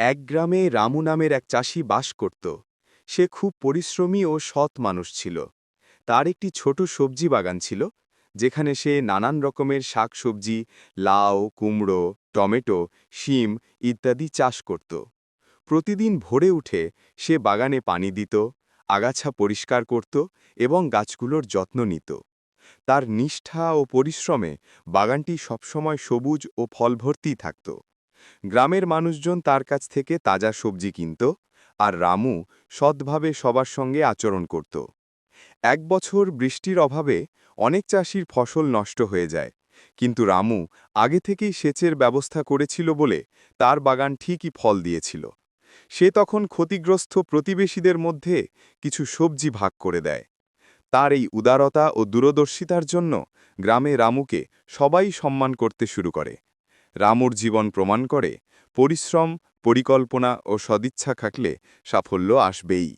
এক গ্রামে রামু নামের এক চাষি বাস করত। সে খুব পরিশ্রমী ও সৎ মানুষ ছিল। তার একটি ছোট সবজি বাগান ছিল, যেখানে সে নানান রকমের শাকসবজি, লাউ, কুমড়ো, টমেটো, শিম ইত্যাদি চাষ করত। প্রতিদিন ভোরে উঠে সে বাগানে পানি দিত, আগাছা পরিষ্কার করত এবং গাছগুলোর যত্ন নিত। তার নিষ্ঠা ও পরিশ্রমে বাগানটি সবসময় সবুজ ও ফলভর্তি থাকত। গ্রামের মানুষজন তার কাছ থেকে তাজা সবজি কিনত আর রামু সৎভাবে সবার সঙ্গে আচরণ করত। এক বছর বৃষ্টির অভাবে অনেক চাষির ফসল নষ্ট হয়ে যায়, কিন্তু রামু আগে থেকেই সেচের ব্যবস্থা করেছিল বলে তার বাগান ঠিকই ফল দিয়েছিল। সে তখন ক্ষতিগ্রস্ত প্রতিবেশীদের মধ্যে কিছু সবজি ভাগ করে দেয়। তার এই উদারতা ও দূরদর্শিতার জন্য গ্রামে রামুকে সবাই সম্মান করতে শুরু করে। রামুর জীবন প্রমাণ করে পরিশ্রম পরিকল্পনা ও সদিচ্ছা থাকলে সাফল্য আসবেই।